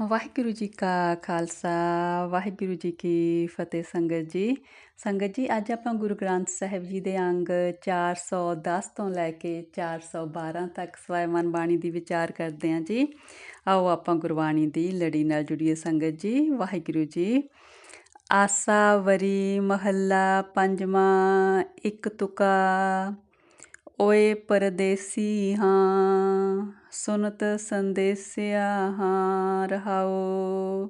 ਵਾਹਿਗੁਰੂ ਜੀ ਕਾ ਖਾਲਸਾ, ਵਾਹਿਗੁਰੂ ਜੀ ਕੀ ਫਤਿਹ ਸੰਗਤ ਜੀ। ਸੰਗਤ ਜੀ, ਅੱਜ ਆਪਾਂ ਗੁਰੂ ਗ੍ਰੰਥ ਸਾਹਿਬ ਜੀ ਦੇ ਅੰਗ 410 ਤੋਂ ਲੈ ਕੇ 412 ਤੱਕ ਸਵੈਮਨ ਬਾਣੀ ਦੀ ਵਿਚਾਰ ਕਰਦੇ ਹਾਂ ਜੀ। ਆਓ ਆਪਾਂ ਗੁਰਬਾਣੀ ਦੀ ਲੜੀ ਨਾਲ ਜੁੜੀਏ ਸੰਗਤ ਜੀ, ਵਾਹਿਗੁਰੂ ਜੀ। ਆਸਾ ਵਰੀ ਮਹੱਲਾ ਪੰਜਵਾਂ, ਇੱਕ ਤੁਕਾ। ਓਏ ਪਰਦੇਸੀ ਹਾਂ, ਸੁਨਤ ਸੰਦੇਸਿਆ ਹਾਂ ਰਹਾਓ।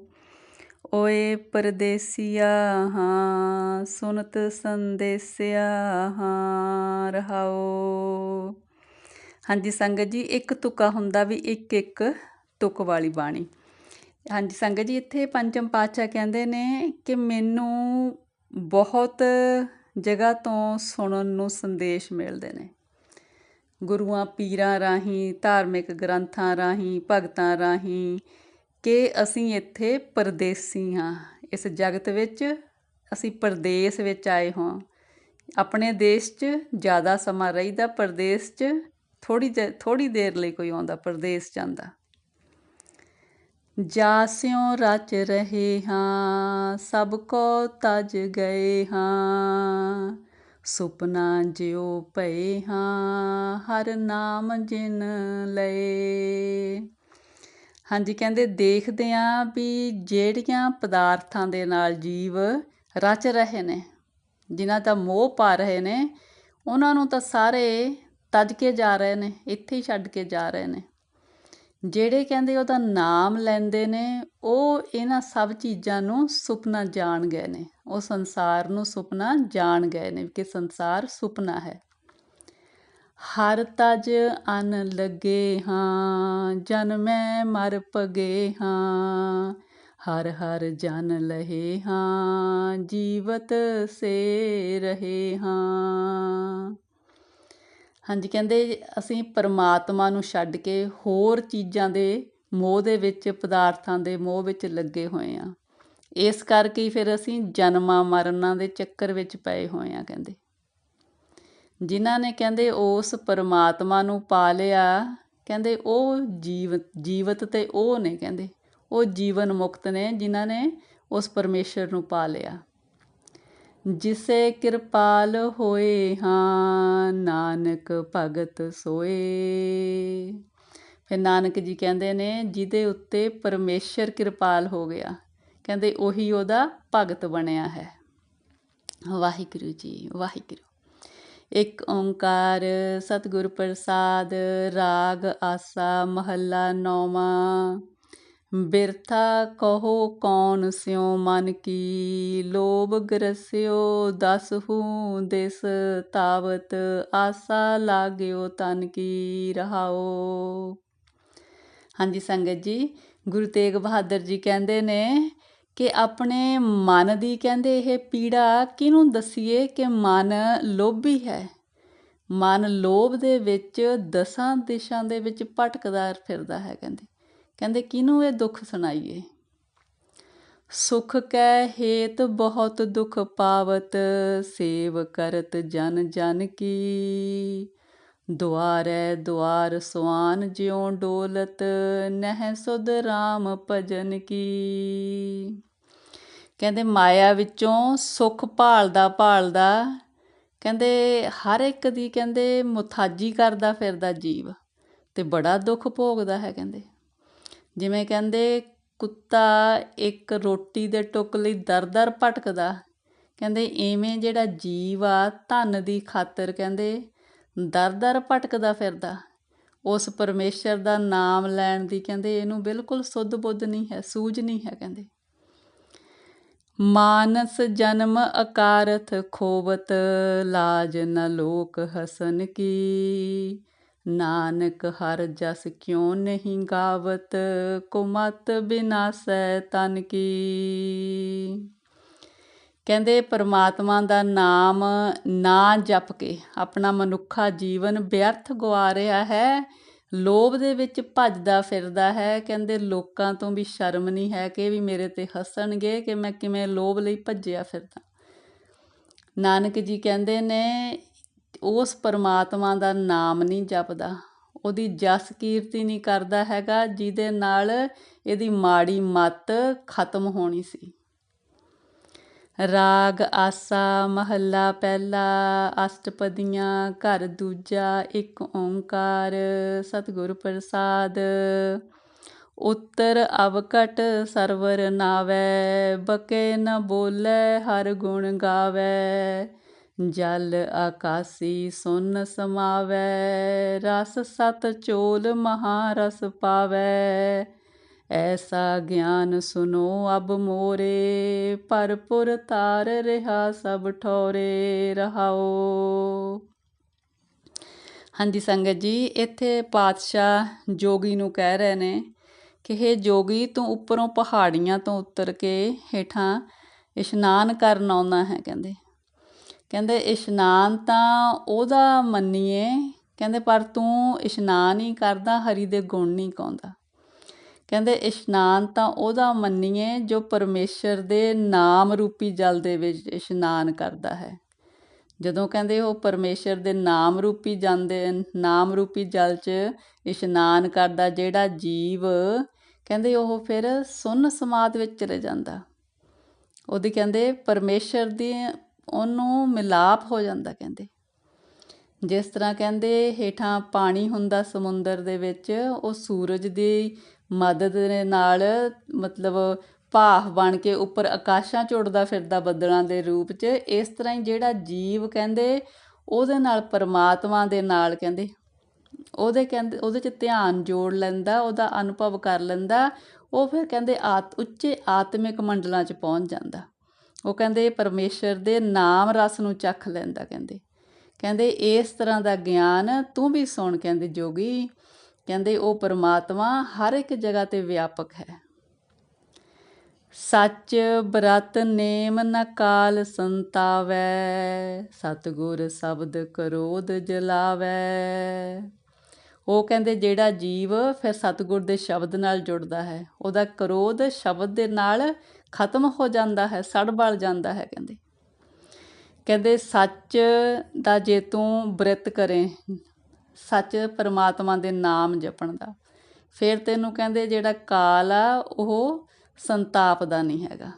ਓਏ ਪਰਦੇਸੀਆ ਹਾਂ, ਸੁਨਤ ਸੰਦੇਸਿਆ ਹਾਂ ਰਹਾਓ। ਹਾਂਜੀ ਸੰਗਤ ਜੀ, ਇੱਕ ਤੁਕਾ ਹੁੰਦਾ ਵੀ ਇੱਕ ਇੱਕ ਤੁਕ ਵਾਲੀ ਬਾਣੀ। ਹਾਂਜੀ ਸੰਗਤ ਜੀ, ਇੱਥੇ ਪੰਚਮ ਪਾਤਸ਼ਾਹ ਕਹਿੰਦੇ ਨੇ ਕਿ ਮੈਨੂੰ ਬਹੁਤ ਜਗ੍ਹਾ ਤੋਂ ਸੁਣਨ ਨੂੰ ਸੰਦੇਸ਼ ਮਿਲਦੇ ਨੇ। ਗੁਰੂਆਂ ਪੀਰਾਂ ਰਾਹੀਂ, ਧਾਰਮਿਕ ਗ੍ਰੰਥਾਂ ਰਾਹੀਂ, ਭਗਤਾਂ ਰਾਹੀਂ ਕਿ ਅਸੀਂ ਇੱਥੇ ਪਰਦੇਸੀ ਹਾਂ। ਇਸ ਜਗਤ ਵਿੱਚ ਅਸੀਂ ਪਰਦੇਸ ਵਿੱਚ ਆਏ ਹਾਂ ਆਪਣੇ ਦੇਸ਼ 'ਚ ਜ਼ਿਆਦਾ ਸਮਾਂ ਰਹੀਦਾ, ਪਰਦੇਸ 'ਚ ਥੋੜੀ ਥੋੜੀ ਦੇਰ ਲਈ ਕੋਈ ਆਉਂਦਾ, ਪਰਦੇਸ ਜਾਂਦਾ। ਜਾਸਿਓ ਰਚ ਰਹੇ ਹਾਂ, ਸਭ ਕੋ ਤਜ ਗਏ ਹਾਂ। ਸੁਪਨਾ ਜਿਉ ਭਏ ਹਾਂ, ਹਰ ਨਾਮ ਜਿਨ ਲਏ। ਹਾਂਜੀ, ਕਹਿੰਦੇ ਦੇਖਦੇ ਆਂ ਵੀ ਜਿਹੜੀਆਂ ਪਦਾਰਥਾਂ ਦੇ ਨਾਲ ਜੀਵ ਰਚ ਰਹੇ ਨੇ, ਜਿਨ੍ਹਾਂ ਦਾ ਮੋਹ ਪਾ ਰਹੇ ਨੇ, ਉਹਨਾਂ ਨੂੰ ਤਾਂ ਸਾਰੇ ਤਜ ਕੇ ਜਾ ਰਹੇ ਨੇ, ਇੱਥੇ ਹੀ ਛੱਡ ਕੇ ਜਾ ਰਹੇ ਨੇ। ਜਿਹੜੇ ਕਹਿੰਦੇ ਉਹਦਾ ਨਾਮ ਲੈਂਦੇ ਨੇ, ਉਹ ਇਹਨਾਂ ਸਭ ਚੀਜ਼ਾਂ ਨੂੰ ਸੁਪਨਾ ਜਾਣ ਗਏ ਨੇ। ਉਹ ਸੰਸਾਰ ਨੂੰ ਸੁਪਨਾ ਜਾਣ ਗਏ ਨੇ ਕਿ ਸੰਸਾਰ ਸੁਪਨਾ ਹੈ। ਹਰ ਤਜ ਅਨ ਲੱਗੇ ਹਾਂ, ਜਨਮੈ ਮਰ ਪਗੇ ਹਾਂ। ਹਰ ਹਰ ਜਨ ਲਹੇ ਹਾਂ, ਜੀਵਤ ਸੇ ਰਹੇ ਹਾਂ। ਹਾਂਜੀ, ਕਹਿੰਦੇ ਅਸੀਂ ਪਰਮਾਤਮਾ ਨੂੰ ਛੱਡ ਕੇ ਹੋਰ ਚੀਜ਼ਾਂ ਦੇ ਮੋਹ ਦੇ ਵਿੱਚ, ਪਦਾਰਥਾਂ ਦੇ ਮੋਹ ਵਿੱਚ ਲੱਗੇ ਹੋਏ ਹਾਂ। ਇਸ ਕਰਕੇ ਫਿਰ ਅਸੀਂ ਜਨਮਾਂ ਮਰਨਾਂ ਦੇ ਚੱਕਰ ਵਿੱਚ ਪਏ ਹੋਏ ਹਾਂ, ਕਹਿੰਦੇ। ਜਿਨ੍ਹਾਂ ਨੇ ਕਹਿੰਦੇ ਉਸ ਪਰਮਾਤਮਾ ਨੂੰ ਪਾ ਲਿਆ, ਕਹਿੰਦੇ ਉਹ ਜੀਵ ਜੀਵਤ ਤੇ ਉਹ ਨੇ, ਕਹਿੰਦੇ। ਉਹ ਜੀਵਨ ਮੁਕਤ ਨੇ ਜਿਨ੍ਹਾਂ ਨੇ ਉਸ ਪਰਮੇਸ਼ਰ ਨੂੰ ਪਾ ਲਿਆ। ਜਿਸੇ ਕਿਰਪਾਲ ਹੋਏ ਹਾਂ, ਨਾਨਕ ਭਗਤ ਸੋਏ। ਫਿਰ ਨਾਨਕ ਜੀ ਕਹਿੰਦੇ ਨੇ, ਜਿਹਦੇ ਉੱਤੇ ਪਰਮੇਸ਼ਰ ਕਿਰਪਾਲ ਹੋ ਗਿਆ, ਕਹਿੰਦੇ ਉਹੀ ਉਹਦਾ ਭਗਤ ਬਣਿਆ ਹੈ। ਵਾਹਿਗੁਰੂ ਜੀ, ਵਾਹਿਗੁਰੂ। ਇੱਕ ਓੰਕਾਰ, ਸਤਿਗੁਰ ਪ੍ਰਸਾਦ, ਰਾਗ, ਆਸਾ, ਮਹੱਲਾ ਨੌਵਾਂ। ਬਿਰਥਾ ਕਹੋ ਕੌਣ ਸਿਉ ਮਨ ਕੀ? ਲੋਭ ਗਰਸਿਓ ਦਸਹੂ ਦਿਸ, ਤਾਵਤ ਆਸਾ ਲਾਗਿਓ ਤਨ ਕੀ ਰਹਾਓ। ਹਾਂਜੀ ਸੰਗਤ ਜੀ, ਗੁਰੂ ਤੇਗ ਬਹਾਦਰ ਜੀ ਕਹਿੰਦੇ ਨੇ ਕਿ ਆਪਣੇ ਮਨ ਦੀ ਕਹਿੰਦੇ ਇਹ ਪੀੜਾ ਕਿਹਨੂੰ ਦਸੀਏ ਕਿ ਮਨ ਲੋਭੀ ਹੈ? ਮਨ ਲੋਭ ਦੇ ਵਿੱਚ ਦਸਾਂ ਦਿਸ਼ਾਂ ਦੇ ਵਿੱਚ ਭਟਕਦਾ ਫਿਰਦਾ ਹੈ ਕਹਿੰਦੇ। ਕਹਿੰਦੇ, ਕਿਹਨੂੰ ਇਹ ਦੁੱਖ ਸੁਣਾਈਏ? ਸੁਖ ਕੈ ਹੇਤ ਬਹੁਤ ਦੁਖ ਪਾਵਤ, ਸੇਵ ਕਰਤ ਜਨ ਜਨ ਕੀ। ਦੁਆਰੈ ਦੁਆਰ ਸੁਆਨ ਜਿਉ ਡੋਲਤ, ਨਹਿ ਸੁਧ RAM ਭਜਨ ਕੀ। ਕਹਿੰਦੇ, ਮਾਇਆ ਵਿੱਚੋਂ ਸੁਖ ਭਾਲਦਾ ਭਾਲਦਾ, ਕਹਿੰਦੇ, ਹਰ ਇੱਕ ਦੀ ਕਹਿੰਦੇ ਮੁਥਾਜੀ ਕਰਦਾ ਫਿਰਦਾ ਜੀਵ ਤੇ ਬੜਾ ਦੁੱਖ ਭੋਗਦਾ ਹੈ, ਕਹਿੰਦੇ। ਜਿਵੇਂ ਕਹਿੰਦੇ, ਕੁੱਤਾ ਇੱਕ ਰੋਟੀ ਦੇ ਟੁੱਕ ਲਈ ਦਰ-ਦਰ ਭਟਕਦਾ। ਕਹਿੰਦੇ, ਇਵੇਂ ਜਿਹੜਾ ਜੀਵ ਆ, ਧਨ ਦੀ ਖਾਤਰ ਕਹਿੰਦੇ, ਦਰ-ਦਰ ਭਟਕਦਾ ਫਿਰਦਾ। ਉਸ ਪਰਮੇਸ਼ਰ ਦਾ ਨਾਮ ਲੈਣ ਦੀ ਕਹਿੰਦੇ, ਇਹਨੂੰ ਬਿਲਕੁਲ ਸੁੱਧ ਬੁੱਧ ਨਹੀਂ ਹੈ, ਸੂਝ ਨਹੀਂ ਹੈ ਕਹਿੰਦੇ। ਮਾਨਸ ਜਨਮ ਅਕਾਰਥ ਖੋਵਤ ਲਾਜ ਨ ਲੋਕ ਹਸਨ ਕੀ। ਨਾਨਕ ਹਰ ਜਸ ਕਿਉ ਨਹੀਂ ਗਾਵਤ? ਕੁਮਤ ਬਿਨਾਸੈ ਤਨ ਕੀ? ਕਹਿੰਦੇ ਪਰਮਾਤਮਾ ਦਾ ਨਾਮ ਨਾ ਜਪ ਕੇ ਆਪਣਾ ਮਨੁੱਖਾ ਜੀਵਨ ਵਿਅਰਥ ਗਵਾ ਰਿਹਾ ਹੈ। ਲੋਭ ਦੇ ਵਿੱਚ ਭੱਜਦਾ ਫਿਰਦਾ ਹੈ। ਕਹਿੰਦੇ ਲੋਕਾਂ ਤੋਂ ਵੀ ਸ਼ਰਮ ਨਹੀਂ ਹੈ ਕਿ ਵੀ ਮੇਰੇ ਤੇ ਹੱਸਣਗੇ ਕਿ ਮੈਂ ਕਿਵੇਂ ਲੋਭ ਲਈ ਭੱਜਿਆ ਫਿਰਦਾ। ਨਾਨਕ ਜੀ ਕਹਿੰਦੇ ਨੇ ਉਸ ਪਰਮਾਤਮਾ ਦਾ ਨਾਮ ਨਹੀਂ ਜਪਦਾ। ਉਹਦੀ ਜਸ ਕੀਰਤੀ ਨਹੀਂ ਕਰਦਾ ਹੈਗਾ, ਜਿਹਦੇ ਨਾਲ ਇਹਦੀ ਮਾੜੀ ਮੱਤ ਖਤਮ ਹੋਣੀ ਸੀ। ਰਾਗ, ਆਸਾ, ਮਹੱਲਾ, ਪਹਿਲਾ, ਅਸ਼ਟਪਦੀਆਂ, ਘਰ ਦੂਜਾ, ਇੱਕ ਓੰਕਾਰ, ਸਤਿਗੁਰ ਪ੍ਰਸਾਦ। ਉੱਤਰ ਅਵਕਟ, ਸਰਵਰ ਨਾਵੈ, ਬਕੇ ਨ ਬੋਲੇ, ਹਰ ਗੁਣ ਗਾਵੈ। ਜਲ ਆਕਾਸੀ ਸੁਨ ਸਮਾਵੈ, ਰਸ ਸਤ ਚੋਲ ਮਹਾ ਰਸ ਪਾਵੈ। ਐਸਾ ਗਿਆਨ ਸੁਨੋ ਅਬ ਮੋਰੇ ਪਰਪੁਰ ਤਾਰ ਰਿਹਾ ਸਭ ਠੋਰੇ ਰਹਾਓ। ਹਾਂਜੀ ਸੰਗਤ ਜੀ, ਇੱਥੇ ਪਾਤਸ਼ਾਹ ਜੋਗੀ ਨੂੰ ਕਹਿ ਰਹੇ ਨੇ ਕਿ ਇਹ ਜੋਗੀ, ਤੂੰ ਉੱਪਰੋਂ ਪਹਾੜੀਆਂ ਤੋਂ ਉਤਰ ਕੇ ਹੇਠਾਂ ਇਸ਼ਨਾਨ ਕਰਨ ਆਉਣਾ ਹੈ, ਕਹਿੰਦੇ। ਕਹਿੰਦੇ ਇਸ਼ਨਾਨ ਤਾਂ ਉਹਦਾ ਮੰਨੀਏ, ਕਹਿੰਦੇ ਪਰ ਤੂੰ ਇਸ਼ਨਾਨ ਹੀ ਕਰਦਾ, ਹਰੀ ਦੇ ਗੁਣ ਨਹੀਂ ਗਾਉਂਦਾ। ਕਹਿੰਦੇ ਇਸ਼ਨਾਨ ਤਾਂ ਉਹਦਾ ਮੰਨੀਏ ਜੋ ਪਰਮੇਸ਼ਰ ਦੇ ਨਾਮ ਰੂਪੀ ਜਲ ਦੇ ਵਿੱਚ ਇਸ਼ਨਾਨ ਕਰਦਾ ਹੈ। ਜਦੋਂ ਕਹਿੰਦੇ ਉਹ ਪਰਮੇਸ਼ਰ ਦੇ ਨਾਮ ਰੂਪੀ ਜਾਂਦੇ ਨਾਮ ਰੂਪੀ ਜਲ 'ਚ ਇਸ਼ਨਾਨ ਕਰਦਾ, ਜਿਹੜਾ ਜੀਵ, ਕਹਿੰਦੇ ਉਹ ਫਿਰ ਸੁੰਨ ਸਮਾਦ ਵਿੱਚ ਚਲੇ ਜਾਂਦਾ। ਉਹਦੀ ਕਹਿੰਦੇ ਪਰਮੇਸ਼ਰ ਦੀ ਉਹਨੂੰ ਮਿਲਾਪ ਹੋ ਜਾਂਦਾ ਕਹਿੰਦੇ। ਜਿਸ ਤਰ੍ਹਾਂ ਕਹਿੰਦੇ ਹੇਠਾਂ ਪਾਣੀ ਹੁੰਦਾ ਸਮੁੰਦਰ ਦੇ ਵਿੱਚ, ਉਹ ਸੂਰਜ ਦੀ ਮਦਦ ਦੇ ਨਾਲ ਮਤਲਬ ਭਾਫ ਬਣ ਕੇ ਉੱਪਰ ਆਕਾਸ਼ਾਂ 'ਚ ਉੱਡਦਾ ਫਿਰਦਾ ਬੱਦਲਾਂ ਦੇ ਰੂਪ 'ਚ, ਇਸ ਤਰ੍ਹਾਂ ਹੀ ਜਿਹੜਾ ਜੀਵ ਕਹਿੰਦੇ, ਉਹਦੇ ਨਾਲ ਪਰਮਾਤਮਾ ਦੇ ਨਾਲ ਕਹਿੰਦੇ, ਉਹਦੇ ਕਹਿੰਦੇ, ਉਹਦੇ 'ਚ ਧਿਆਨ ਜੋੜ ਲੈਂਦਾ, ਉਹਦਾ ਅਨੁਭਵ ਕਰ ਲੈਂਦਾ, ਉਹ ਫਿਰ ਕਹਿੰਦੇ ਆਤ, ਉੱਚੇ ਆਤਮਿਕ ਮੰਡਲਾਂ 'ਚ ਪਹੁੰਚ ਜਾਂਦਾ। ਉਹ ਕਹਿੰਦੇ ਪਰਮੇਸ਼ਰ ਦੇ ਨਾਮ ਰਸ ਨੂੰ ਚੱਖ ਲੈਂਦਾ ਕਹਿੰਦੇ। ਕਹਿੰਦੇ ਇਸ ਤਰ੍ਹਾਂ ਦਾ ਗਿਆਨ ਤੂੰ ਵੀ ਸੁਣ ਕਹਿੰਦੇ ਜੋਗੀ। ਕਹਿੰਦੇ ਉਹ ਪਰਮਾਤਮਾ ਹਰ ਇੱਕ ਜਗ੍ਹਾ ਤੇ ਵਿਆਪਕ ਹੈ। ਸੱਚ ਬ੍ਰਤ ਨੇਮ ਨ ਕਾਲ ਸੰਤਾਵੈ, ਸਤਗੁਰ ਸ਼ਬਦ ਕਰੋਧ ਜਲਾਵੈ। ਉਹ ਕਹਿੰਦੇ ਜਿਹੜਾ ਜੀਵ ਫਿਰ ਸਤਗੁਰ ਦੇ ਸ਼ਬਦ ਨਾਲ ਜੁੜਦਾ ਹੈ, ਉਹਦਾ ਕਰੋਧ ਸ਼ਬਦ ਦੇ ਨਾਲ ਖਤਮ ਹੋ ਜਾਂਦਾ ਹੈ, ਸੜ ਬਲ ਜਾਂਦਾ ਹੈ ਕਹਿੰਦੇ। ਕਹਿੰਦੇ ਸੱਚ ਦਾ ਜੇ ਤੂੰ ਬ੍ਰਿਤ ਕਰੇ, ਸੱਚ ਪਰਮਾਤਮਾ ਦੇ ਨਾਮ ਜਪਣ ਦਾ ਫਿਰ ਤੈਨੂੰ ਕਹਿੰਦੇ ਜਿਹੜਾ ਕਾਲ ਆ, ਉਹ ਸੰਤਾਪ ਦਾ ਨਹੀਂ ਹੈਗਾ।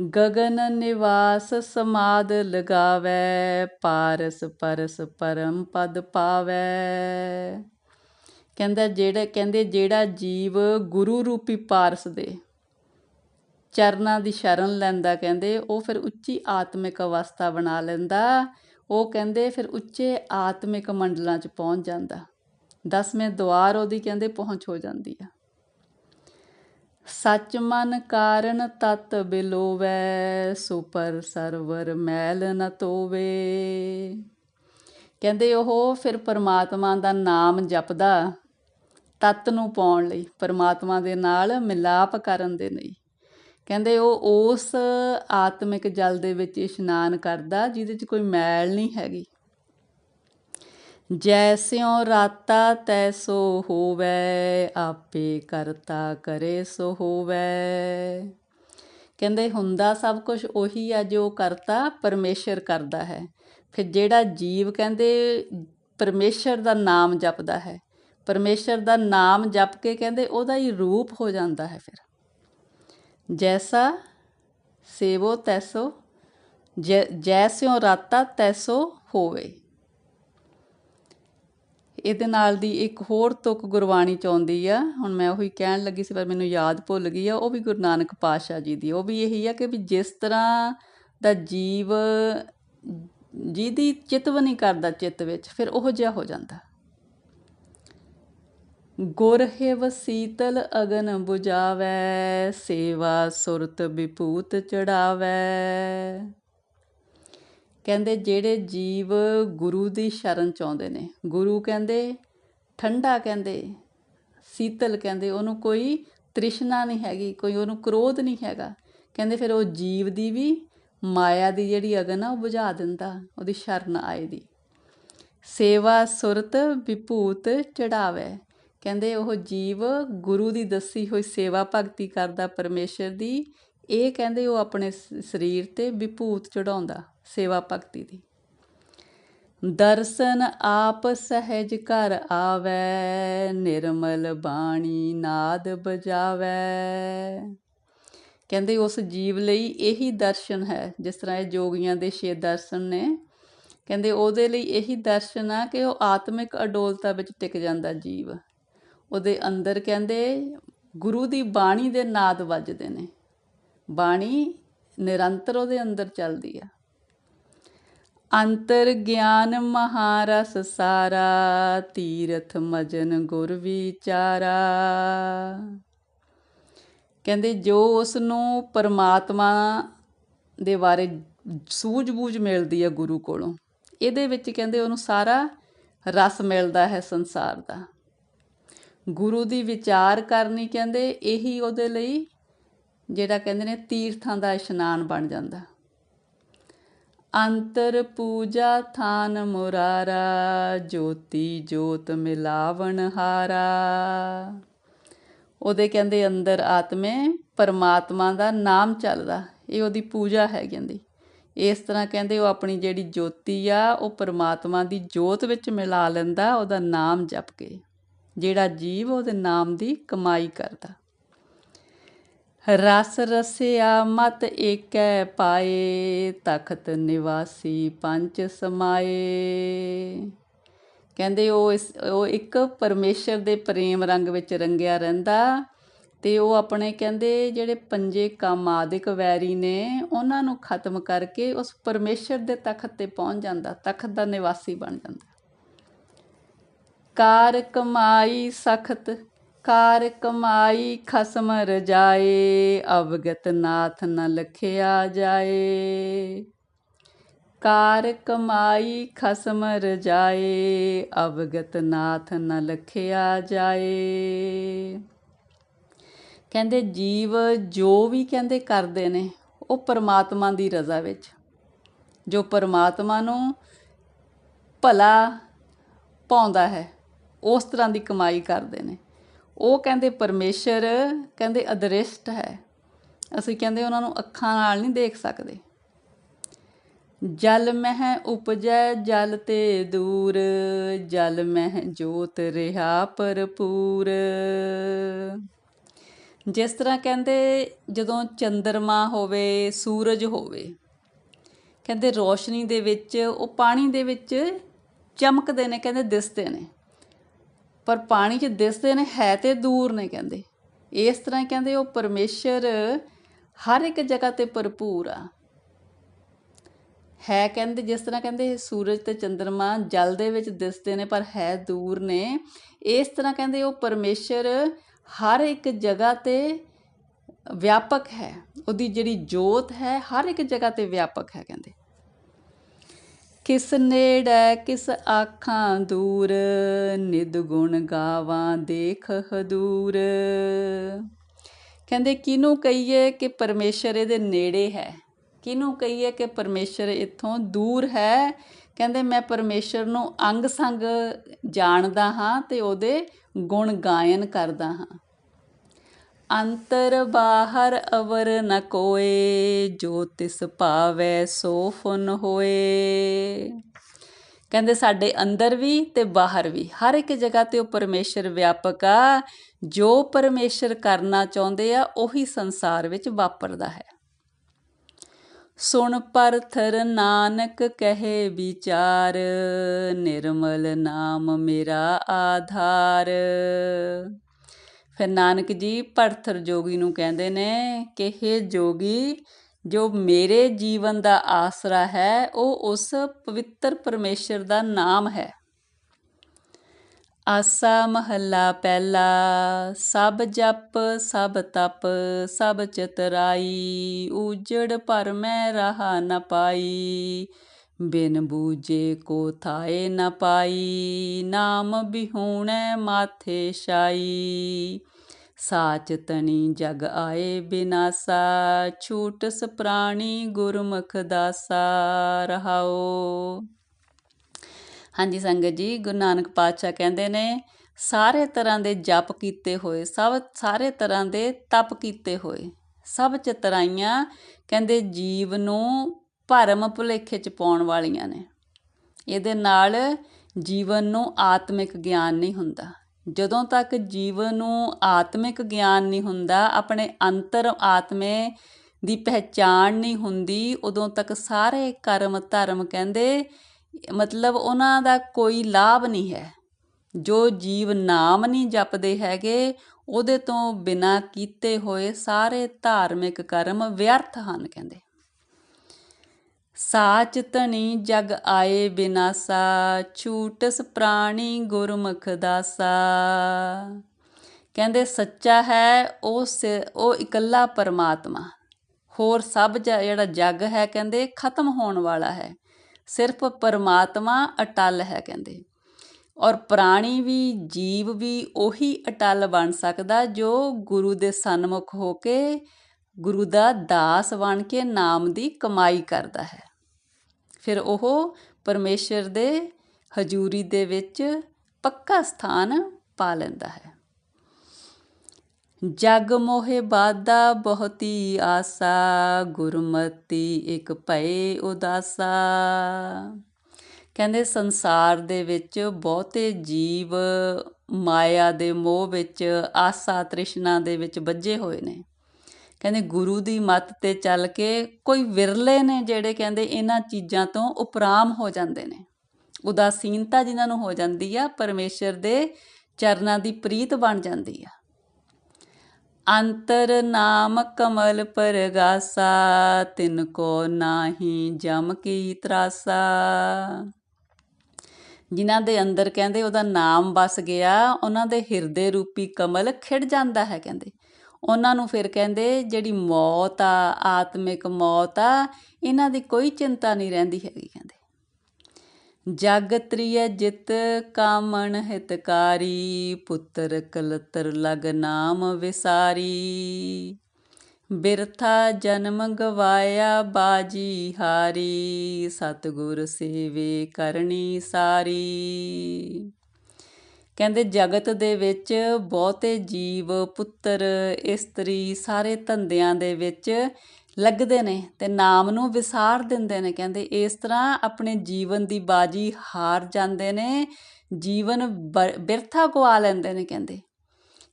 ਗगन ਨਿਵਾਸ ਸਮਾਦ ਲਗਾਵੇ, ਪਾਰਸ ਪਰਸ ਪਰਮ ਪਦ ਪਾਵੇ। ਕਹਿੰਦਾ ਜਿਹੜਾ ਕਹਿੰਦੇ ਜਿਹੜਾ ਜੀਵ ਗੁਰੂ ਰੂਪੀ ਪਾਰਸ ਦੇ ਚਰਨਾਂ ਦੀ ਸ਼ਰਨ ਲੈਂਦਾ ਕਹਿੰਦੇ, ਉਹ ਫਿਰ ਉੱਚੀ ਆਤਮਿਕ ਅਵਸਥਾ ਬਣਾ ਲੈਂਦਾ। ਉਹ ਕਹਿੰਦੇ ਫਿਰ ਉੱਚੇ ਆਤਮਿਕ ਮੰਡਲਾਂ 'ਚ ਪਹੁੰਚ ਜਾਂਦਾ। ਦਸਵੇਂ ਦੁਆਰ ਉਹਦੀ ਕਹਿੰਦੇ ਪਹੁੰਚ ਹੋ ਜਾਂਦੀ ਆ। ਸੱਚ ਮਨ ਕਾਰਨ ਤਤ ਬਿਲੋਵੈ, ਸੁਪਰ ਸਰਵਰ ਮੈਲ ਨ ਤੋਵੇ। ਕਹਿੰਦੇ ਉਹ ਫਿਰ ਪਰਮਾਤਮਾ ਦਾ ਨਾਮ ਜਪਦਾ ਤਤ ਨੂੰ ਪਾਉਣ ਲਈ, ਪਰਮਾਤਮਾ ਦੇ ਨਾਲ ਮਿਲਾਪ ਕਰਨ ਦੇ ਲਈ। ਕਹਿੰਦੇ ਉਹ ਉਸ ਆਤਮਿਕ ਜਲ ਦੇ ਵਿੱਚ ਇਸ਼ਨਾਨ ਕਰਦਾ, ਜਿਹਦੇ 'ਚ ਕੋਈ ਮੈਲ ਨਹੀਂ ਹੈਗੀ। ਜੈਸਿਉ ਰਾਤਾ ਤੈਸੋ ਹੋਵੇ, ਆਪੇ ਕਰਤਾ ਕਰੇ ਸੋ ਹੋਵੇ। ਕਹਿੰਦੇ ਹੁੰਦਾ ਸਭ ਕੁਝ ਉਹੀ ਆ ਜੋ ਕਰਤਾ, ਪਰਮੇਸ਼ਰ ਕਰਦਾ ਹੈ। ਫਿਰ ਜਿਹੜਾ ਜੀਵ ਕਹਿੰਦੇ ਪਰਮੇਸ਼ਰ ਦਾ ਨਾਮ ਜਪਦਾ ਹੈ। ਪਰਮੇਸ਼ਰ ਦਾ ਨਾਮ ਜਪ ਕੇ ਕਹਿੰਦੇ ਉਹਦਾ ਹੀ ਰੂਪ ਹੋ ਜਾਂਦਾ ਹੈ ਫਿਰ। ਜੈਸਾ ਸੇਵੋ ਤੈਸੋ ਜੈ ਜੈਸਿਓ ਰਾਤਾ ਤੈਸੋ ਹੋਵੇ ਇਹਦੇ ਨਾਲ ਦੀ ਇੱਕ ਹੋਰ ਤੁਕ ਗੁਰਬਾਣੀ ਚ ਆਉਂਦੀ ਆ ਹੁਣ ਮੈਂ ਉਹੀ ਕਹਿਣ ਲੱਗੀ ਸੀ ਪਰ ਮੈਨੂੰ ਯਾਦ ਭੁੱਲ ਗਈ ਆ ਉਹ ਵੀ ਗੁਰੂ ਨਾਨਕ ਪਾਤਸ਼ਾਹ ਜੀ ਦੀ ਉਹ ਵੀ ਇਹੀ ਆ ਕਿ ਵੀ ਜਿਸ ਤਰ੍ਹਾਂ ਦਾ ਜੀਵ ਜਿਹਦੀ ਚਿਤਵ ਨਹੀਂ ਕਰਦਾ ਚਿੱਤ ਵਿੱਚ ਫਿਰ ਉਹ ਜਿਹਾ ਹੋ ਜਾਂਦਾ ਗੁਰ ਹੈ ਸੀਤਲ ਅਗਨ 부ਜਾਵੈ ਸੇਵਾ ਸੁਰਤ ਵਿਭੂਤ ਚੜਾਵੈ। ਕਹਿੰਦੇ ਜਿਹੜੇ ਜੀਵ ਗੁਰੂ ਦੀ ਸ਼ਰਨ ਚਾਹੁੰਦੇ ਨੇ, ਗੁਰੂ ਕਹਿੰਦੇ, ਠੰਡਾ ਕਹਿੰਦੇ, ਸੀਤਲ ਕਹਿੰਦੇ, ਉਹਨੂੰ ਕੋਈ ਤ੍ਰਿਸ਼ਨਾ ਨਹੀਂ ਹੈਗੀ, ਕੋਈ ਉਹਨੂੰ ਕ੍ਰੋਧ ਨਹੀਂ ਹੈਗਾ। ਕਹਿੰਦੇ ਫਿਰ ਉਹ ਜੀਵ ਦੀ ਵੀ ਮਾਇਆ ਦੀ ਜਿਹੜੀ ਅਗਨ ਆ, ਉਹ ਬੁਝਾ ਦਿੰਦਾ, ਉਹਦੀ ਸ਼ਰਨ ਆਏ ਦੀ। ਸੇਵਾ ਸੁਰਤ ਵਿਭੂਤ ਚੜਾਵੇ। ਕਹਿੰਦੇ ਉਹ ਜੀਵ ਗੁਰੂ ਦੀ ਦੱਸੀ ਹੋਈ ਸੇਵਾ ਭਗਤੀ ਕਰਦਾ ਪਰਮੇਸ਼ਰ ਦੀ। ਇਹ ਕਹਿੰਦੇ ਉਹ ਆਪਣੇ ਸਰੀਰ ਤੇ ਵਿਭੂਤ ਚੜਾਉਂਦਾ ਸੇਵਾ ਭਗਤੀ ਦੀ। ਦਰਸ਼ਨ ਆਪ ਸਹਿਜ ਘਰ ਆਵੈ, ਨਿਰਮਲ ਬਾਣੀ ਨਾਦ ਬਜਾਵੈ। ਕਹਿੰਦੇ ਉਸ ਜੀਵ ਲਈ ਇਹੀ ਦਰਸ਼ਨ ਹੈ, ਜਿਸ ਤਰ੍ਹਾਂ ਇਹ ਜੋਗੀਆਂ ਦੇ ਛੇ ਦਰਸ਼ਨ ਨੇ। ਕਹਿੰਦੇ ਉਹਦੇ ਲਈ ਇਹੀ ਦਰਸ਼ਨ ਆ ਕਿ ਉਹ ਆਤਮਿਕ ਅਡੋਲਤਾ ਵਿੱਚ ਟਿਕ ਜਾਂਦਾ ਜੀਵ। ਉਹਦੇ ਅੰਦਰ ਕਹਿੰਦੇ, ਗੁਰੂ ਦੀ ਬਾਣੀ ਦੇ ਨਾਦ ਵੱਜਦੇ ਨੇ। ਬਾਣੀ ਨਿਰੰਤਰ ਉਹਦੇ ਅੰਦਰ ਚੱਲਦੀ ਆ। ਅੰਤਰ ਗਿਆਨ ਮਹਾਰਸ ਸਾਰਾ, ਤੀਰਥ ਮਜਨ ਗੁਰ ਵਿਚਾਰਾ। ਕਹਿੰਦੇ, ਜੋ ਉਸ ਨੂੰ ਪਰਮਾਤਮਾ ਦੇ ਬਾਰੇ ਸੂਝ-ਬੂਝ ਮਿਲਦੀ ਹੈ ਗੁਰੂ ਕੋਲੋਂ, ਇਹਦੇ ਵਿੱਚ ਕਹਿੰਦੇ ਉਹਨੂੰ ਸਾਰਾ ਰਸ ਮਿਲਦਾ ਹੈ ਸੰਸਾਰ ਦਾ। ਗੁਰੂ ਦੀ ਵਿਚਾਰ ਕਰਨੀ ਕਹਿੰਦੇ, ਇਹੀ ਉਹਦੇ ਲਈ ਜਿਹੜਾ ਕਹਿੰਦੇ ਨੇ ਤੀਰਥਾਂ ਦਾ ਇਸ਼ਨਾਨ ਬਣ ਜਾਂਦਾ। ਅੰਤਰ ਪੂਜਾ ਥਾਨ ਮੁਰਾਰਾ, ਜੋਤੀ ਜੋਤ ਮਿਲਾਵਣ ਹਾਰਾ। ਉਹਦੇ ਕਹਿੰਦੇ ਅੰਦਰ ਆਤਮੇ ਪਰਮਾਤਮਾ ਦਾ ਨਾਮ ਚੱਲਦਾ, ਇਹ ਉਹਦੀ ਪੂਜਾ ਹੈ ਕਹਿੰਦੀ। ਇਸ ਤਰ੍ਹਾਂ ਕਹਿੰਦੇ ਉਹ ਆਪਣੀ ਜਿਹੜੀ ਜੋਤੀ ਆ, ਉਹ ਪਰਮਾਤਮਾ ਦੀ ਜੋਤ ਵਿੱਚ ਮਿਲਾ ਲੈਂਦਾ, ਉਹਦਾ ਨਾਮ ਜਪ ਕੇ। ਜਿਹੜਾ ਜੀਵ ਉਹਦੇ ਨਾਮ ਦੀ ਕਮਾਈ ਕਰਦਾ। ਰਸ ਰਸਿਆ ਮਤ ਏਕੈ ਪਾਏ, ਤਖਤ ਨਿਵਾਸੀ ਪੰਜ ਸਮਾਏ। ਕਹਿੰਦੇ ਉਹ ਇਸ, ਉਹ ਇੱਕ ਪਰਮੇਸ਼ਰ ਦੇ ਪ੍ਰੇਮ ਰੰਗ ਵਿੱਚ ਰੰਗਿਆ ਰਹਿੰਦਾ ਤੇ ਉਹ ਆਪਣੇ ਕਹਿੰਦੇ ਜਿਹੜੇ ਪੰਜੇ ਕੰਮ ਆਦਿਕ ਵੈਰੀ ਨੇ, ਉਹਨਾਂ ਨੂੰ ਖਤਮ ਕਰਕੇ ਉਸ ਪਰਮੇਸ਼ਰ ਦੇ ਤਖਤ ਤੇ ਪਹੁੰਚ ਜਾਂਦਾ, ਤਖਤ ਦਾ ਨਿਵਾਸੀ ਬਣ ਜਾਂਦਾ। ਕਾਰ ਕਮਾਈ ਸਖਤ, ਕਾਰ ਕਮਾਈ ਖਸਮ ਰਜਾਏ ਅਵਗਤ ਨਾਥ ਨ ਲਖਿਆ ਜਾਏ। ਕਾਰ ਕਮਾਈ ਖਸਮ ਰਜਾਏ ਅਵਗਤ ਨਾਥ ਨ ਲਖਿਆ ਜਾਏ। ਕਹਿੰਦੇ ਜੀਵ ਜੋ ਵੀ ਕਹਿੰਦੇ ਕਰਦੇ ਨੇ, ਉਹ ਪਰਮਾਤਮਾ ਦੀ ਰਜ਼ਾ ਵਿੱਚ। ਜੋ ਪਰਮਾਤਮਾ ਨੂੰ ਭਲਾ ਪਾਉਂਦਾ ਹੈ ਉਸ ਤਰ੍ਹਾਂ ਦੀ ਕਮਾਈ ਕਰਦੇ ਨੇ। ਉਹ ਕਹਿੰਦੇ ਪਰਮੇਸ਼ਰ, ਕਹਿੰਦੇ ਅਦ੍ਰਿਸ਼ਟ ਹੈ। ਅਸੀਂ ਕਹਿੰਦੇ ਉਹਨਾਂ ਨੂੰ ਅੱਖਾਂ ਨਾਲ ਨਹੀਂ ਦੇਖ ਸਕਦੇ। ਜਲ ਮਹਿ ਉਪਜੈ, ਜਲ ਤੇ ਦੂਰ, ਜਲ ਮਹਿ ਜੋਤ ਰਿਹਾ ਭਰਪੂਰ। ਜਿਸ ਤਰ੍ਹਾਂ ਕਹਿੰਦੇ, ਜਦੋਂ ਚੰਦਰਮਾ ਹੋਵੇ, ਸੂਰਜ ਹੋਵੇ, ਕਹਿੰਦੇ ਰੋਸ਼ਨੀ ਦੇ ਵਿੱਚ, ਉਹ ਪਾਣੀ ਦੇ ਵਿੱਚ ਚਮਕਦੇ ਨੇ, ਕਹਿੰਦੇ ਦਿਸਦੇ ਨੇ। ਪਰ ਪਾਣੀ 'ਚ ਦਿਸਦੇ ਨੇ, ਹੈ ਤੇ ਦੂਰ ਨੇ ਕਹਿੰਦੇ। ਇਸ ਤਰ੍ਹਾਂ ਕਹਿੰਦੇ ਉਹ ਪਰਮੇਸ਼ਰ ਹਰ ਇੱਕ ਜਗ੍ਹਾ ਤੇ ਭਰਪੂਰ ਆ। ਹੈ ਕਹਿੰਦੇ, ਜਿਸ ਤਰ੍ਹਾਂ ਕਹਿੰਦੇ ਸੂਰਜ ਤੇ ਚੰ드ਰਮਾ ਜਲ ਦੇ ਵਿੱਚ ਦਿਸਦੇ ਨੇ, ਪਰ ਹੈ ਦੂਰ ਨੇ। ਇਸ ਤਰ੍ਹਾਂ ਕਹਿੰਦੇ ਉਹ ਪਰਮੇਸ਼ਰ ਹਰ ਇੱਕ ਜਗ੍ਹਾ ਤੇ ਵਿਆਪਕ ਹੈ। ਉਹਦੀ ਜਿਹੜੀ ਜੋਤ ਹੈ, ਹਰ ਇੱਕ ਜਗ੍ਹਾ ਤੇ ਵਿਆਪਕ ਹੈ ਕਹਿੰਦੇ। ਕਿਸ ਨੇੜੇ ਕਿਸ ਆਖਾਂ ਦੂਰ ਨਿਦ ਗੁਣ ਗਾਵਾਂ ਦੇਖ ਹਦੂਰ। ਕਹਿੰਦੇ ਕਿਨੂੰ ਕਹੀਏ ਕਿ ਪਰਮੇਸ਼ਰ ਇਹਦੇ ਨੇੜੇ ਹੈ? ਕਿਨੂੰ ਕਹੀਏ ਕਿ ਪਰਮੇਸ਼ਰ ਇੱਥੋਂ ਦੂਰ ਹੈ? ਕਹਿੰਦੇ, ਮੈਂ ਪਰਮੇਸ਼ਰ ਨੂੰ ਅੰਗ ਸੰਗ ਜਾਣਦਾ ਹਾਂ ਤੇ ਉਹਦੇ ਗੁਣ ਗਾਇਨ ਕਰਦਾ ਹਾਂ। ਅੰਤਰ ਬਾਹਰ ਅਵਰ ਨ ਕੋਏ, ਜੋ ਤਿਸ ਭਾਵੈ ਸੋ ਫੁਨ ਹੋਏ। ਕਹਿੰਦੇ ਸਾਡੇ ਅੰਦਰ ਵੀ ਤੇ ਬਾਹਰ ਵੀ, ਹਰ ਇੱਕ ਜਗ੍ਹਾ ਤੇ ਉਹ ਪਰਮੇਸ਼ਰ ਵਿਆਪਕ ਆ, ਜੋ ਪਰਮੇਸ਼ਰ ਕਰਨਾ ਚਾਹੁੰਦੇ ਆ, ਉਹੀ ਸੰਸਾਰ ਵਿੱਚ ਵਾਪਰਦਾ ਹੈ। ਸੁਣ ਪਰਥਰ ਨਾਨਕ ਕਹੇ ਵਿਚਾਰ, ਨਿਰਮਲ ਨਾਮ ਮੇਰਾ ਆਧਾਰ। ਫਿਰ ਨਾਨਕ ਜੀ ਪਰਥਰ ਜੋਗੀ ਨੂੰ ਕਹਿੰਦੇ ਨੇ ਕਿ हे ਜੋਗੀ, ਜੋ ਮੇਰੇ ਜੀਵਨ ਦਾ ਆਸਰਾ ਹੈ, ਉਹ ਉਸ ਪਵਿੱਤਰ ਪਰਮੇਸ਼ਰ ਦਾ ਨਾਮ ਹੈ। ਆਸਾ ਮਹੱਲਾ ਪਹਿਲਾ, ਸਭ ਜਪ, ਸਭ ਤਪ, ਸਭ ਚਤਰਾਈ ਉਜੜ ਪਰ ਮੈਂ ਰਹਾ ਨ ਪਾਈ। ਬਿਨ ਬੂਜੇ ਕੋ ਥਾਏ ਨ ਪਾਈ, ਨਾਮ ਬਿਹੂਣੈ ਮਾਥੇ ਛਾਈ। ਸਾਚ ਤਣੀ ਜਗ ਆਏ ਬਿਨਾਸਾ, ਛੂਟਸ ਪ੍ਰਾਣੀ ਗੁਰਮੁਖ ਦਾਸਾ, ਰਹਾਓ। ਹਾਂਜੀ ਸੰਗਤ ਜੀ, ਗੁਰੂ ਨਾਨਕ ਪਾਤਸ਼ਾਹ ਕਹਿੰਦੇ ਨੇ, ਸਾਰੇ ਤਰ੍ਹਾਂ ਦੇ ਜਪ ਕੀਤੇ ਹੋਏ, ਸਭ, ਸਾਰੇ ਤਰ੍ਹਾਂ ਦੇ ਤਪ ਕੀਤੇ ਹੋਏ, ਸਭ ਚਤਰਾਈਆਂ ਕਹਿੰਦੇ ਜੀਵ ਨੂੰ ਭਰਮ ਭੁਲੇਖੇ ਚ ਪਾਉਣ ਵਾਲੀਆਂ ਨੇ। ਇਹਦੇ ਨਾਲ ਜੀਵਨ ਨੂੰ ਆਤਮਿਕ ਗਿਆਨ ਨਹੀਂ ਹੁੰਦਾ। ਜਦੋਂ ਤੱਕ ਜੀਵਨ ਨੂੰ ਆਤਮਿਕ ਗਿਆਨ ਨਹੀਂ ਹੁੰਦਾ, ਆਪਣੇ ਅੰਤਰ ਆਤਮੇ ਦੀ ਪਹਿਚਾਣ ਨਹੀਂ ਹੁੰਦੀ, ਉਦੋਂ ਤੱਕ ਸਾਰੇ ਕਰਮ ਧਰਮ ਕਹਿੰਦੇ, ਮਤਲਬ ਉਹਨਾਂ ਦਾ ਕੋਈ ਲਾਭ ਨਹੀਂ ਹੈ। ਜੋ ਜੀਵ ਨਾਮ ਨਹੀਂ ਜਪਦੇ ਹੈਗੇ, ਉਹਦੇ ਤੋਂ ਬਿਨਾ ਕੀਤੇ ਹੋਏ ਸਾਰੇ ਧਾਰਮਿਕ ਕਰਮ ਵਿਅਰਥ ਹਨ ਕਹਿੰਦੇ। ਸਾਚ ਤਣੀ ਜਗ ਆਏ ਬਿਨਾਸਾ, ਛੂਟਸ ਪ੍ਰਾਣੀ ਗੁਰਮੁਖ ਦਾਸਾ। ਕਹਿੰਦੇ, ਸੱਚਾ ਹੈ ਉਹ ਸ- ਉਹ ਇਕੱਲਾ ਪਰਮਾਤਮਾ। ਹੋਰ ਸਭ ਜ- ਜਿਹੜਾ ਜਗ ਹੈ, ਕਹਿੰਦੇ, ਖਤਮ ਹੋਣ ਵਾਲਾ ਹੈ। ਸਿਰਫ ਪਰਮਾਤਮਾ ਅਟਲ ਹੈ, ਕਹਿੰਦੇ। ਔਰ ਪ੍ਰਾਣੀ ਵੀ, ਜੀਵ ਵੀ ਉਹੀ ਅਟਲ ਬਣ ਸਕਦਾ ਜੋ ਗੁਰੂ ਦੇ ਸਨਮੁਖ ਹੋ ਕੇ ਗੁਰੂ ਦਾ ਦਾਸ ਬਣ ਕੇ ਨਾਮ ਦੀ ਕਮਾਈ ਕਰਦਾ ਹੈ। ਫਿਰ ਉਹ ਪਰਮੇਸ਼ਰ ਦੇ ਹਜ਼ੂਰੀ ਦੇ ਵਿੱਚ ਪੱਕਾ ਸਥਾਨ ਪਾ ਲੈਂਦਾ ਹੈ। ਜਗ ਮੋਹਿ ਬਾਦਾ ਬਹੁਤੀ ਆਸਾ, ਗੁਰਮਤੀ ਇੱਕ ਭਏ ਉਦਾਸਾ। ਕਹਿੰਦੇ ਸੰਸਾਰ ਦੇ ਵਿੱਚ ਬਹੁਤੇ ਜੀਵ ਮਾਇਆ ਦੇ ਮੋਹ ਵਿੱਚ ਆਸਾ ਤ੍ਰਿਸ਼ਨਾ ਦੇ ਵਿੱਚ ਵੱਜੇ ਹੋਏ ਨੇ। ਕਹਿੰਦੇ ਗੁਰੂ ਦੀ ਮੱਤ ਤੇ ਚੱਲ ਕੇ ਕੋਈ ਵਿਰਲੇ ਨੇ ਜਿਹੜੇ ਕਹਿੰਦੇ ਇਹਨਾਂ ਚੀਜ਼ਾਂ ਤੋਂ ਉਪਰਾਮ ਹੋ ਜਾਂਦੇ ਨੇ। ਉਦਾਸੀਨਤਾ ਜਿਨ੍ਹਾਂ ਨੂੰ ਹੋ ਜਾਂਦੀ ਆ, ਪਰਮੇਸ਼ਰ ਦੇ ਚਰਨਾਂ ਦੀ ਪ੍ਰੀਤ ਬਣ ਜਾਂਦੀ ਆ। ਅੰਤਰ ਨਾਮ ਕਮਲ ਪਰਗਾਸਾ, ਤਿਨ ਕੋ ਨਾਹੀ ਜਮ ਕੀ ਤਰਾਸਾ। ਜਿਨ੍ਹਾਂ ਦੇ ਅੰਦਰ ਕਹਿੰਦੇ ਉਹਦਾ ਨਾਮ ਵਸ ਗਿਆ, ਉਹਨਾਂ ਦੇ ਹਿਰਦੇ ਰੂਪੀ ਕਮਲ ਖਿੜ ਜਾਂਦਾ ਹੈ ਕਹਿੰਦੇ। ਉਹਨਾਂ ਨੂੰ ਫਿਰ ਕਹਿੰਦੇ, ਜਿਹੜੀ ਮੌਤ ਆ, ਆਤਮਿਕ ਮੌਤ ਆ, ਇਹਨਾਂ ਦੀ ਕੋਈ ਚਿੰਤਾ ਨਹੀਂ ਰਹਿੰਦੀ ਹੈਗੀ, ਕਹਿੰਦੇ। ਜਗ ਤ੍ਰਿਯ ਜਿਤ ਕਾਮਣ ਹਿਤਕਾਰੀ, ਪੁੱਤਰ ਕਲਤਰ ਲਗ ਨਾਮ ਵਿਸਾਰੀ। ਬਿਰਥਾ ਜਨਮ ਗਵਾਇਆ ਬਾਜੀ ਹਾਰੀ, ਸਤਗੁਰ ਸੇਵੇ ਕਰਨੀ ਸਾਰੀ। ਕਹਿੰਦੇ ਜਗਤ ਦੇ ਵਿੱਚ ਬਹੁਤੇ ਜੀਵ, ਪੁੱਤਰ, ਇਸਤਰੀ ਸਾਰੇ ਧੰਦਿਆਂ ਦੇ ਵਿੱਚ ਲੱਗਦੇ ਨੇ ਤੇ ਨਾਮ ਨੂੰ ਵਿਸਾਰ ਦਿੰਦੇ ਨੇ। ਕਹਿੰਦੇ ਇਸ ਤਰ੍ਹਾਂ ਆਪਣੇ ਜੀਵਨ ਦੀ ਬਾਜੀ ਹਾਰ ਜਾਂਦੇ ਨੇ, ਜੀਵਨ ਬ- ਬਿਰਥਾ ਗਵਾ ਲੈਂਦੇ ਨੇ ਕਹਿੰਦੇ।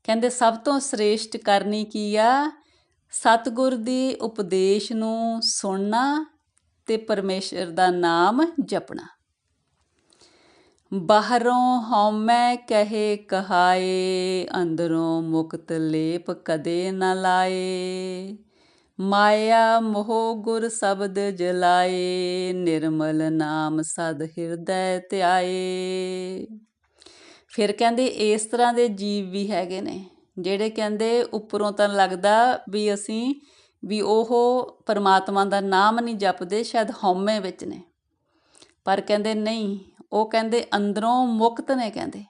ਕਹਿੰਦੇ ਸਭ ਤੋਂ ਸ੍ਰੇਸ਼ਟ ਕਰਨੀ ਕੀ ਆ? ਸਤਿਗੁਰ ਦੀ ਉਪਦੇਸ਼ ਨੂੰ ਸੁਣਨਾ ਤੇ ਪਰਮੇਸ਼ਰ ਦਾ ਨਾਮ ਜਪਣਾ। ਬਾਹਰੋਂ ਹਉਮੈ ਕਹੇ ਕਹਾਏ, ਅੰਦਰੋਂ ਮੁਕਤ ਲੇਪ ਕਦੇ ਨਾ ਲਾਏ। ਮਾਇਆ ਮੋਹ ਗੁਰ ਸ਼ਬਦ ਜਲਾਏ, ਨਿਰਮਲ ਨਾਮ ਸਦ ਹਿਰਦੈ ਧਿਆਏ। ਫਿਰ ਕਹਿੰਦੇ ਇਸ ਤਰ੍ਹਾਂ ਦੇ ਜੀਵ ਵੀ ਹੈਗੇ ਨੇ, ਜਿਹੜੇ ਕਹਿੰਦੇ ਉੱਪਰੋਂ ਤਾਂ ਲੱਗਦਾ ਵੀ ਅਸੀਂ, ਵੀ ਉਹ ਪਰਮਾਤਮਾ ਦਾ ਨਾਮ ਨਹੀਂ ਜਪਦੇ, ਸ਼ਾਇਦ ਹਉਮੈ ਵਿੱਚ ਨੇ। ਪਰ ਕਹਿੰਦੇ ਨਹੀਂ ਉਹ ਕਹਿੰਦੇ ਅੰਦਰੋਂ ਮੁਕਤ ਨੇ ਕਹਿੰਦੇ।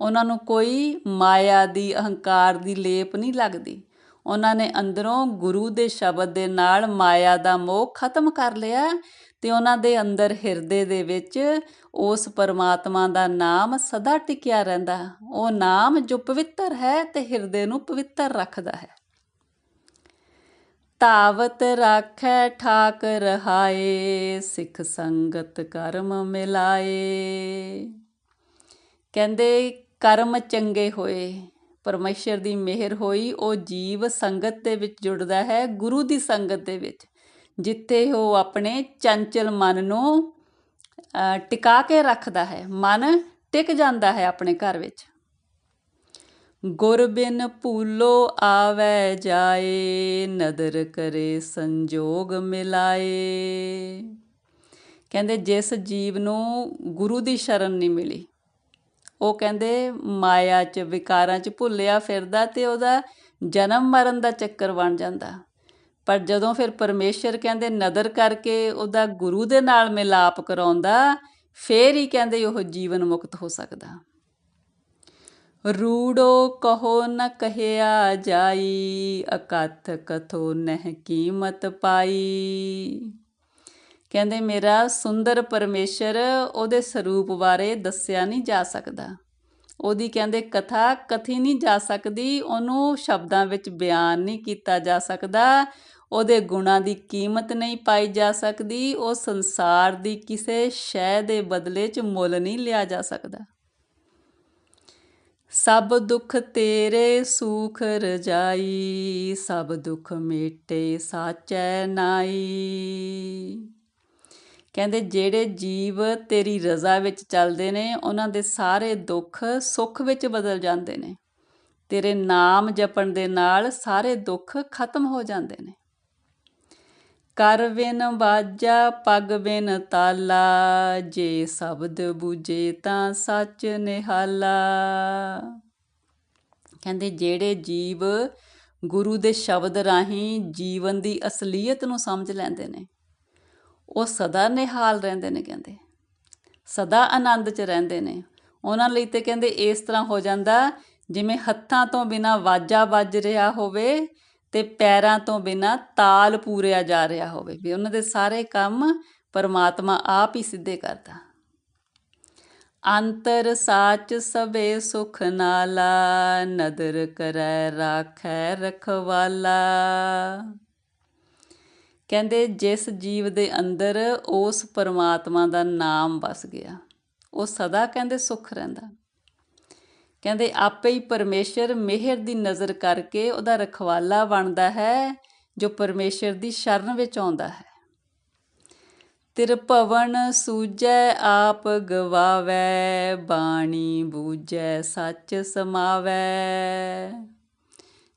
ਉਹਨਾਂ ਨੂੰ ਕੋਈ ਮਾਇਆ ਦੀ, ਅਹੰਕਾਰ ਦੀ ਲੇਪ ਨਹੀਂ ਲੱਗਦੀ। ਉਹਨਾਂ ਨੇ ਅੰਦਰੋਂ ਗੁਰੂ ਦੇ ਸ਼ਬਦ ਦੇ ਨਾਲ ਮਾਇਆ ਦਾ ਮੋਹ ਖਤਮ ਕਰ ਲਿਆ ਤੇ ਉਹਨਾਂ ਦੇ ਅੰਦਰ ਹਿਰਦੇ ਦੇ ਵਿੱਚ ਉਸ ਪਰਮਾਤਮਾ ਦਾ ਨਾਮ ਸਦਾ ਟਿਕਿਆ ਰਹਿੰਦਾ। ਉਹ ਨਾਮ ਜੋ ਪਵਿੱਤਰ ਹੈ ਤੇ ਹਿਰਦੇ ਨੂੰ ਪਵਿੱਤਰ ਰੱਖਦਾ ਹੈ। ਤਾਵਤ ਰਾਖੈ ਠਾਕ ਰਹਾਏ ਸਿੱਖ ਸੰਗਤ ਕਰਮ ਮਿਲਾਏ। ਕਹਿੰਦੇ ਕਰਮ ਚੰਗੇ ਹੋਏ, ਪਰਮੇਸ਼ਰ ਦੀ ਮਿਹਰ ਹੋਈ, ਉਹ ਜੀਵ ਸੰਗਤ ਦੇ ਵਿੱਚ ਜੁੜਦਾ ਹੈ, ਗੁਰੂ ਦੀ ਸੰਗਤ ਦੇ ਵਿੱਚ, ਜਿੱਥੇ ਉਹ ਆਪਣੇ ਚੰਚਲ ਮਨ ਨੂੰ ਟਿਕਾ ਕੇ ਰੱਖਦਾ ਹੈ, ਮਨ ਟਿਕ ਜਾਂਦਾ ਹੈ ਆਪਣੇ ਘਰ ਵਿੱਚ। ਗੁਰ ਬਿਨ ਭੂਲੋ ਆਵੈ ਜਾਏ, ਨਦਰ ਕਰੇ ਸੰਜੋਗ ਮਿਲਾਏ। ਕਹਿੰਦੇ ਜਿਸ ਜੀਵ ਨੂੰ ਗੁਰੂ ਦੀ ਸ਼ਰਨ ਨਹੀਂ ਮਿਲੀ, ਉਹ ਕਹਿੰਦੇ ਮਾਇਆ 'ਚ, ਵਿਕਾਰਾਂ 'ਚ ਭੁੱਲਿਆ ਫਿਰਦਾ ਤੇ ਉਹਦਾ ਜਨਮ ਮਰਨ ਦਾ ਚੱਕਰ ਬਣ ਜਾਂਦਾ। ਪਰ ਜਦੋਂ ਫਿਰ ਪਰਮੇਸ਼ਰ ਕਹਿੰਦੇ ਨਦਰ ਕਰਕੇ ਉਹਦਾ ਗੁਰੂ ਦੇ ਨਾਲ ਮਿਲਾਪ ਕਰਾਉਂਦਾ, ਫੇਰ ਹੀ ਕਹਿੰਦੇ ਉਹ ਜੀਵਨ ਮੁਕਤ ਹੋ ਸਕਦਾ। ਰੂੜੋ ਕਹੋ ਨ ਕਹਿਆ ਜਾਈ, ਅਕਥ ਕਥੋ ਨਹਿ ਕੀਮਤ ਪਾਈ। ਕਹਿੰਦੇ, ਮੇਰਾ ਸੁੰਦਰ ਪਰਮੇਸ਼ਰ ਉਹਦੇ ਸਰੂਪ ਬਾਰੇ ਦੱਸਿਆ ਨਹੀਂ ਜਾ ਸਕਦਾ। ਉਹਦੀ ਕਹਿੰਦੇ ਕਥਾ ਕਥੀ ਨਹੀਂ ਜਾ ਸਕਦੀ, ਉਹਨੂੰ ਸ਼ਬਦਾਂ ਵਿੱਚ ਬਿਆਨ ਨਹੀਂ ਕੀਤਾ ਜਾ ਸਕਦਾ। ਉਹਦੇ ਗੁਣਾਂ ਦੀ ਕੀਮਤ ਨਹੀਂ ਪਾਈ ਜਾ ਸਕਦੀ, ਉਹ ਸੰਸਾਰ ਦੀ ਕਿਸੇ ਸ਼ੈ ਦੇ ਬਦਲੇ 'ਚ ਮੁੱਲ ਨਹੀਂ ਲਿਆ ਜਾ ਸਕਦਾ। ਸਭ ਦੁੱਖ ਤੇਰੇ ਸੂਖ ਰਜਾਈ, ਸਭ ਦੁੱਖ ਮੇਟੇ ਸਾਚੈ ਨਾਈ। ਕਹਿੰਦੇ, ਜਿਹੜੇ ਜੀਵ ਤੇਰੀ ਰਜ਼ਾ ਵਿੱਚ ਚੱਲਦੇ ਨੇ, ਉਹਨਾਂ ਦੇ ਸਾਰੇ ਦੁੱਖ ਸੁੱਖ ਵਿੱਚ ਬਦਲ ਜਾਂਦੇ ਨੇ। ਤੇਰੇ ਨਾਮ ਜਪਣ ਦੇ ਨਾਲ ਸਾਰੇ ਦੁੱਖ ਖਤਮ ਹੋ ਜਾਂਦੇ ਨੇ। ਕਰ ਬਿਨ ਬਾਜਾ ਪਗ ਬਿਨ ਤਾਲਾ, ਜੇ ਸ਼ਬਦ ਬੂਝੇ ਤਾਂ ਸੱਚ ਨਿਹਾਲਾ। ਕਹਿੰਦੇ ਜਿਹੜੇ ਜੀਵ ਗੁਰੂ ਦੇ ਸ਼ਬਦ ਰਾਹੀਂ ਜੀਵਨ ਦੀ ਅਸਲੀਅਤ ਨੂੰ ਸਮਝ ਲੈਂਦੇ ਨੇ, ਉਹ ਸਦਾ ਨਿਹਾਲ ਰਹਿੰਦੇ ਨੇ ਕਹਿੰਦੇ। ਸਦਾ ਆਨੰਦ 'ਚ ਰਹਿੰਦੇ ਨੇ। ਉਹਨਾਂ ਲਈ ਤੇ ਕਹਿੰਦੇ ਇਸ ਤਰ੍ਹਾਂ ਹੋ ਜਾਂਦਾ ਜਿਵੇਂ ਹੱਥਾਂ ਤੋਂ ਬਿਨਾ ਵਾਜਾ ਵੱਜ ਰਿਹਾ ਹੋਵੇ ਤੇ ਪੈਰਾਂ ਤੋਂ ਬਿਨਾ ਤਾਲ ਪੂਰਿਆ ਜਾ ਰਿਹਾ ਹੋਵੇ, ਵੀ ਉਹਨਾਂ ਦੇ ਸਾਰੇ ਕੰਮ ਪਰਮਾਤਮਾ ਆਪ ਹੀ ਸਿੱਧੇ ਕਰਦਾ। ਅੰਤਰ ਸਾਚ ਸਵੇ ਸੁਖ ਨਾਲਾ, ਨਦਰ ਕਰੈ, ਰਾਖੈ, ਰਖਵਾਲਾ। ਕਹਿੰਦੇ ਜਿਸ ਜੀਵ ਦੇ ਅੰਦਰ ਉਸ ਪਰਮਾਤਮਾ ਦਾ ਨਾਮ ਵਸ ਗਿਆ, ਉਹ ਸਦਾ ਕਹਿੰਦੇ ਸੁਖ ਰਹਿੰਦਾ। ਕਹਿੰਦੇ ਆਪੇ ਹੀ ਪਰਮੇਸ਼ਰ ਮਿਹਰ ਦੀ ਨਜ਼ਰ ਕਰਕੇ ਉਹਦਾ ਰਖਵਾਲਾ ਬਣਦਾ ਹੈ, ਜੋ ਪਰਮੇਸ਼ਰ ਦੀ ਸ਼ਰਨ ਵਿੱਚ ਆਉਂਦਾ ਹੈ। ਤਿਰਭਵਨ ਸੂਜੈ ਆਪ ਗਵਾਵੈ, ਬਾਣੀ ਬੂਝੈ ਸੱਚ ਸਮਾਵੈ।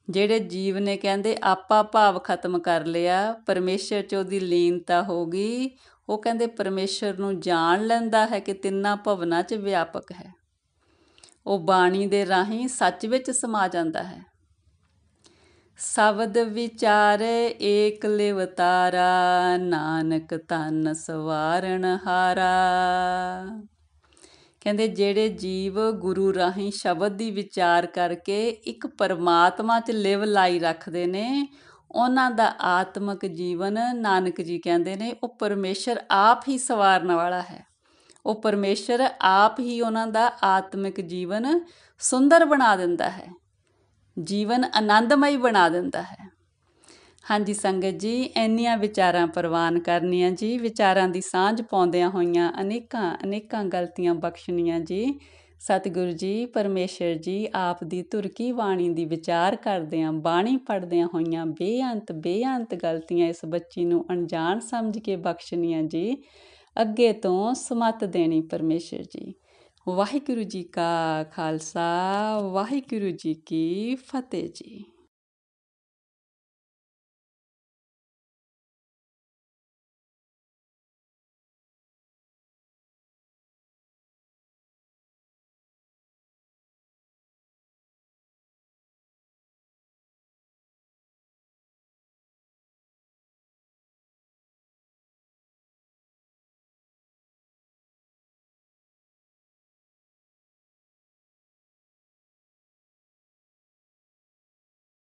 ਜਿਹੜੇ ਜੀਵ ਨੇ ਕਹਿੰਦੇ ਆਪਾ ਭਾਵ ਖਤਮ ਕਰ ਲਿਆ, ਪਰਮੇਸ਼ਰ 'ਚ ਉਹਦੀ ਲੀਨਤਾ ਹੋ ਗਈ, ਉਹ ਕਹਿੰਦੇ ਪਰਮੇਸ਼ਰ ਨੂੰ ਜਾਣ ਲੈਂਦਾ ਹੈ ਕਿ ਤਿੰਨਾਂ ਭਵਨਾਂ 'ਚ ਵਿਆਪਕ ਹੈ। ਉਹ ਬਾਣੀ ਦੇ ਰਾਹੀਂ ਸੱਚ ਵਿੱਚ ਸਮਾ ਜਾਂਦਾ ਹੈ। ਸ਼ਬਦ ਵਿਚਾਰ ਏਕ ਲਿਵਤਾਰਾ ਨਾਨਕ ਤਨ ਸਵਾਰਣ ਹਾਰਾ। ਕਹਿੰਦੇ ਜਿਹੜੇ ਜੀਵ ਗੁਰੂ ਰਾਹੀਂ ਸ਼ਬਦ ਦੀ ਵਿਚਾਰ ਕਰਕੇ ਇੱਕ ਪਰਮਾਤਮਾ 'ਚ ਲਿਵ ਲਾਈ ਰੱਖਦੇ ਨੇ, ਉਹਨਾਂ ਦਾ ਆਤਮਿਕ ਜੀਵਨ ਨਾਨਕ ਜੀ ਕਹਿੰਦੇ ਨੇ, ਉਹ ਪਰਮੇਸ਼ਰ ਆਪ ਹੀ ਸਵਾਰਨ ਵਾਲਾ ਹੈ। ਉਹ ਪਰਮੇਸ਼ਰ ਆਪ ਹੀ ਉਹਨਾਂ ਦਾ ਆਤਮਿਕ ਜੀਵਨ ਸੁੰਦਰ ਬਣਾ ਦਿੰਦਾ ਹੈ। ਜੀਵਨ ਆਨੰਦਮਈ ਬਣਾ ਦਿੰਦਾ ਹੈ। ਹਾਂਜੀ ਸੰਗਤ ਜੀ, ਇੰਨੀਆਂ ਵਿਚਾਰਾਂ ਪ੍ਰਵਾਨ ਕਰਨੀਆਂ ਜੀ, ਵਿਚਾਰਾਂ ਦੀ ਸਾਂਝ ਪਾਉਂਦਿਆਂ ਹੋਈਆਂ ਅਨੇਕਾਂ ਅਨੇਕਾਂ ਗਲਤੀਆਂ ਬਖਸ਼ਣੀਆਂ ਜੀ। ਸਤਿਗੁਰੂ ਜੀ, ਪਰਮੇਸ਼ਰ ਜੀ, ਆਪ ਦੀ ਤੁਰਕੀ ਬਾਣੀ ਦੀ ਵਿਚਾਰ ਕਰਦਿਆਂ, ਬਾਣੀ ਪੜਦਿਆਂ ਹੋਈਆਂ ਬੇਅੰਤ ਬੇਅੰਤ ਗਲਤੀਆਂ ਇਸ ਬੱਚੀ ਨੂੰ ਅਣਜਾਣ ਸਮਝ ਕੇ ਬਖਸ਼ਣੀਆਂ ਜੀ। ਅੱਗੇ ਤੋਂ ਸਮਤ ਦੇਣੀ ਪਰਮੇਸ਼ਰ ਜੀ। ਵਾਹਿਗੁਰੂ ਜੀ ਕਾ ਖਾਲਸਾ, ਵਾਹਿਗੁਰੂ ਜੀ ਕੀ ਫਤਿਹ ਜੀ।